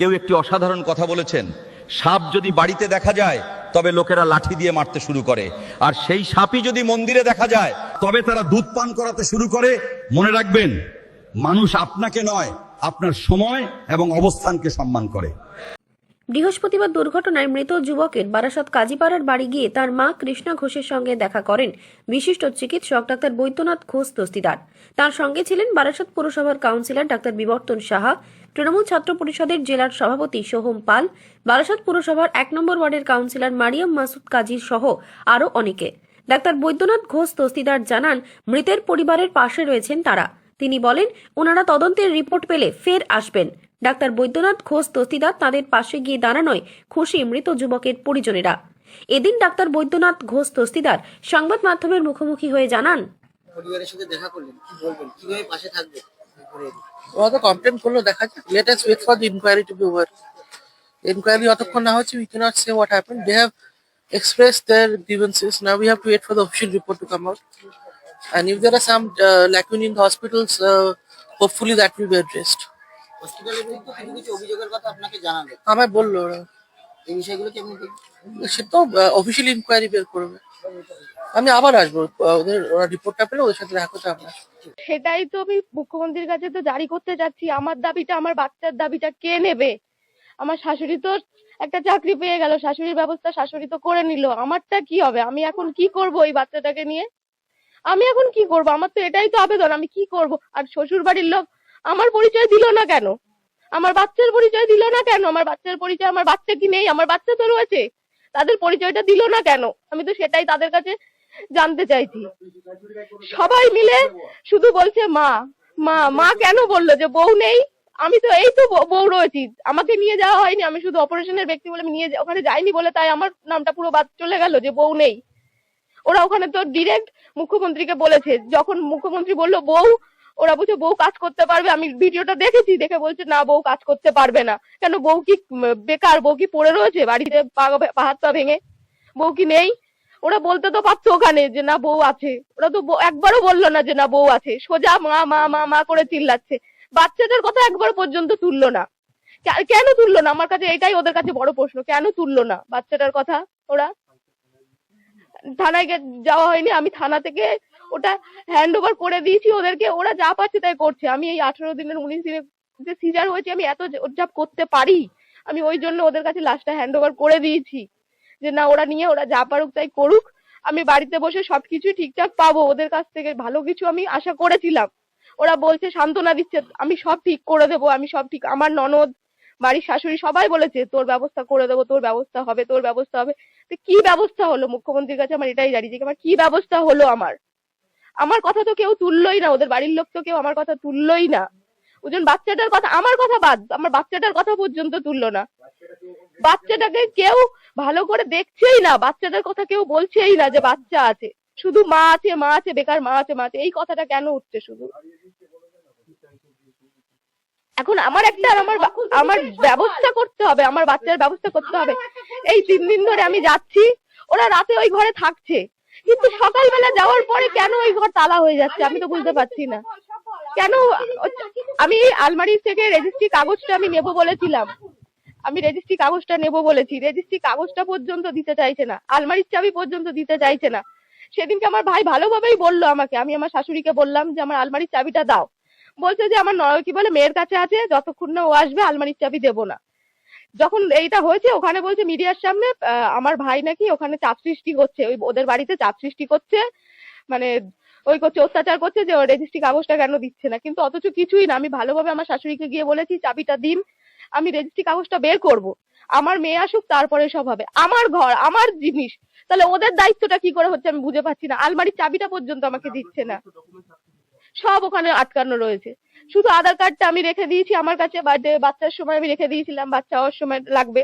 কেউ একটি অসাধারণ কথা বলেছেন, সাপ যদি বাড়িতে দেখা যায়, তবে লোকেরা লাঠি দিয়ে মারতে শুরু করে। আর সেই সাপই যদি মন্দিরে দেখা যায়, তবে তারা দুধ পান করাতে শুরু করে। মনে রাখবেন, মানুষ আপনাকে নয়, আপনার সময় এবং অবস্থানকে সম্মান করে। বৃহস্পতিবার দুর্ঘটনায় মৃত যুবকের বারাসত কাজীপাড়ার বাড়ি গিয়ে তার মা কৃষ্ণা ঘোষের সঙ্গে দেখা করেন বিশিষ্ট চিকিৎসক ডাক্তার বৈদ্যনাথ ঘোষ দস্তিদার। তার সঙ্গে ছিলেন বারাসত পুরসভার কাউন্সিলর ডাক্তার বিবর্তন সাহা, তৃণমূল ছাত্র পরিষদের জেলার সভাপতি সোহম পাল, বারাসত পুরসভার এক নম্বর ওয়ার্ডের কাউন্সিলর মারিয়াম মাসুদ কাজী সহ আরও অনেকে। ডাক্তার বৈদ্যনাথ ঘোষ দস্তিদার জানান, মৃতের পরিবারের পাশে রয়েছেন তারা। তিনি বলেন, ওনারা তদন্তের রিপোর্ট পেলে ফের আসবেন। ডাক্তার বৈদ্যনাথ ঘোষ দস্তিদার তাদের পাশে গিয়ে দাঁড়ানোয় খুশি মৃত যুবকের পরিজনেরা। এদিন ডাক্তার বৈদ্যনাথ ঘোষ দস্তিদার সংবাদ মাধ্যমের মুখোমুখি হয়ে জানান, পরিবারের সাথে দেখা করলেন, কি বলবেন? কীভাবে পাশে থাকবে ওরা তো কমপ্লেন করল, দেখা যাক। Let us wait for the inquiry to be over inquiry যতক্ষণ না হচ্ছে we can't say what happen they have expressed their grievances. Now we have to wait for the official report to come out and if there are some uh, lacunae in the hospitals uh, hopefully that will be addressed. হসপিটালের বিরুদ্ধে কিছু কিছু অভিযোগের কথা আপনাকে জানাবে। আমায় বলল ওরা। এই বিষয়গুলো কি? আপনি সে তো অফিসিয়াল ইনকোয়ারি বের করবে। আমি আবার আসব ওদের ওরা রিপোর্টটা পেলে ওদের সাথে দেখা করতে আপনার সেটাই তো আমি মুখ্যমন্ত্রীর কাছে তো জারি করতে যাচ্ছি। আমার দাবিটা আমার বাচ্চার দাবিটা কে নেবে? আমার শাশুড়ি তো একটা চাকরি পেয়ে গেল। শাশুড়ির ব্যবস্থা শাশুড়ি তো করে নিল। আমারটা কি হবে? আমি এখন কি করব এই বাচ্চাটাকে নিয়ে? আমি এখন কি করব? আমার তো এটাই তো আবেদন, আমি কি করব? আর শ্বশুর বাড়ির লোক আমার পরিচয় দিল না কেন? আমার বাচ্চার পরিচয় দিল না কেন? আমার বাচ্চার পরিচয়, আমার বাচ্চা কি নেই? আমার বাচ্চা তো রয়েছে। তাদের পরিচয়টা দিল না কেন? আমি তো সেটাই তাদের কাছে জানতে চাইছি। সবাই মিলে শুধু বলছে, মা মা মা কেন বলল যে বউ নেই? আমি তো এই তো বউ- রয়েছি। আমাকে নিয়ে যাওয়া হয়নি। আমি শুধু অপারেশনের ব্যক্তি বলে নিয়ে ওখানে যাইনি বলে তাই আমার নামটা পুরো বাদ চলে গেল যে বউ নেই। ওরা ওখানে তো ডিরেক্ট মুখ্যমন্ত্রীকে বলেছে। যখন মুখ্যমন্ত্রী বলল, বউ, ওরা বলছে, বউ কাজ করতে পারবে। আমি ভিডিওটা দেখেছি, দেখে বলছে, না, বউ কাজ করতে পারবে না। কেন, বউ কি বেকার, বউ কি পড়ে রয়েছে বাড়িতে পা- পা হাত পা ভেঙে? বউ কি নেই? ওরা বলতে তো পারতো ওখানে যে, না, বউ আছে। ওরা তো একবারও বলল না যে, না, বউ আছে। সোজা মা মা মা মা করে চিল্লাচ্ছে। বাচ্চাদের কথা একবার পর্যন্ত তুললো না। কেন তুললো না? আমার কাছে এটাই ওদের কাছে বড় প্রশ্ন, কেন তুললো না বাচ্চাটার কথা ওরা? থানায় যাওয়া হয়নি। আমি থানা থেকে ওটা হ্যান্ড ওভার করে দিয়েছি ওদেরকে। ওরা যা পাচ্ছে তাই করছে। আমি এই আঠারো দিনের, উনিশ দিনের যে সিজার হয়েছে, আমি এত যা করতে পারি। আমি ওই জন্য ওদের কাছে লাস্টটা হ্যান্ড ওভার করে দিয়েছি। যে না, ওরা নিয়ে, ওরা যা পারুক তাই করুক। আমি বাড়িতে বসে সবকিছু ঠিকঠাক পাবো। ওদের কাছ থেকে ভালো কিছু আমি আশা করেছিলাম। ওরা বলছে, সান্ত্বনা দিচ্ছে। আমি সব ঠিক করে দেবো। আমি সব ঠিক আমার ননদ বাড়ির শাশুড়ি সবাই বলেছে, তোর ব্যবস্থা করে দেবো, তোর ব্যবস্থা হবে, তোর ব্যবস্থা হবে। তো কি ব্যবস্থা হলো? মুখ্যমন্ত্রীর কাছে আমার এটাই জানি যে আমার কি ব্যবস্থা হলো আমার? আমার কথা তো কেউ তুললোই না, ওদের বাড়ির লোক তো কেউ আমার কথা তুললোই না। ওজন বাচ্চাটার কথা, আমার কথা বাদ, আমার বাচ্চাটার কথা পর্যন্ত তুললো না। বাচ্চাটাকে কেউ ভালো করে দেখছেই না, বাচ্চাটার কথা কেউ বলছেই না যে বাচ্চা আছে। শুধু মা আছে মা আছে, বেকার মা আছে মা আছে, এই কথাটা কেন উঠছে শুধু? এখন আমার একটা আমার আমার ব্যবস্থা করতে হবে আমার বাচ্চার ব্যবস্থা করতে হবে। এই তিন দিন ধরে আমি যাচ্ছি ওরা রাতে ওই ঘরে থাকছে। কিন্তু সকালবেলা যাওয়ার পরে কেন ওই ঘর তালা হয়ে যাচ্ছে? আমি তো বুঝতে পারছি না। কেন আমি আলমারি থেকে রেজিস্ট্রি কাগজটা আমি নেব বলেছিলাম। আমি রেজিস্ট্রি কাগজটা নেব বলেছি। রেজিস্ট্রি কাগজটা পর্যন্ত দিতে চাইছে না। আলমারির চাবি পর্যন্ত দিতে চাইছে না। সেদিনকে আমার ভাই ভালোভাবেই বলল আমাকে। আমি আমার শাশুড়িকে বললাম যে আমার আলমারির চাবিটা দাও। বলছে যে আমার ন- কি বলে মেয়ের কাছে আছে, যতক্ষণ না ও আসবে আলমারির চাবি দেবো না। যখন এইটা হয়েছে, ওখানে বলছে মিডিয়ার সামনে আমার ভাই নাকি ওখানে চাপ সৃষ্টি করছে, ওই ওদের বাড়িতে চাপ সৃষ্টি করছে মানে ওই করছে, অত্যাচার করছে যে রেজিস্ট্রি কাগজটা কেন দিচ্ছে না। কিন্তু অথচ কিছুই না, আমি ভালোভাবে আমার শাশুড়িকে গিয়ে বলেছি, চাবিটা দিন, আমি রেজিস্ট্রি কাগজটা বের করব। আমার মেয়ে আসুক, তারপরে সব হবে। আমার ঘর, আমার জিনিস, তাহলে ওদের দায়িত্বটা কি করে হচ্ছে আমি বুঝে পাচ্ছি না। আলমারির চাবিটা পর্যন্ত আমাকে দিচ্ছে না। সব ওখানে আটকানো রয়েছে। শুধু আধার কার্ডটা আমি রেখে দিয়েছি, আমার কাছে বার্থডে বাচ্চার সময় আমি রেখে দিয়েছিলাম, বাচ্চা হওয়ার সময় লাগবে।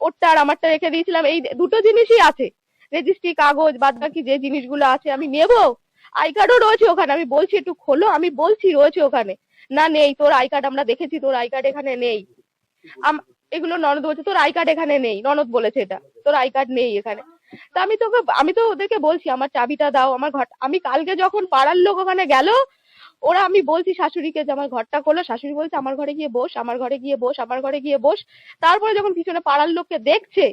ওরটা আর আমারটা রেখে দিয়েছিলাম, এই দুটো জিনিসই আছে। রেজিস্ট্রি কাগজ বাদ বাকি যে জিনিসগুলো আছে আমি নেব। আই কার্ডও রয়েছে ওখানে, আমি বলছি একটু খোলো, আমি বলছি রয়েছে ওখানে। না নেই, তোর আই কার্ড আমরা দেখেছি, তোর আই কার্ড এখানে নেই। এগুলো ননদ বলছে, তোর আই কার্ড এখানে নেই, ননদ বলেছে এটা, তোর আই কার্ড নেই এখানে। তা আমি তোকে, আমি তো ওদেরকে বলছি, আমার চাবিটা দাও, আমার ঘর, আমি কালকে যখন পাড়ার লোক ওখানে গেল ওরা আমি বলছি শাশুড়িকে যে আমার ঘরটা খোলো, শাশুড়ি বলছে, আমার ঘরে গিয়ে বস, আমার ঘরে গিয়ে বস, আমার ঘরে গিয়ে বস। তারপরে যখন পিছনে পাড়ার লোককে দেখছে,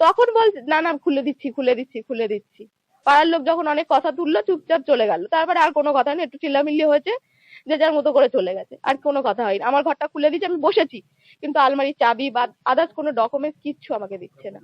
তখন বলছে, না না, খুলে দিচ্ছি খুলে দিচ্ছি খুলে দিচ্ছি। পাড়ার লোক যখন অনেক কথা তুললো, চুপচাপ চলে গেল। তারপরে আর কোনো কথা নেই, একটু চিল্লামিল্লি হয়েছে, যে যার মতো করে চলে গেছে। আর কোনো কথা হয়নি। আমার ঘরটা খুলে দিচ্ছে আমি বসেছি। কিন্তু আলমারির চাবি বা আদার্স কোনো ডকুমেন্টস কিচ্ছু আমাকে দিচ্ছে না।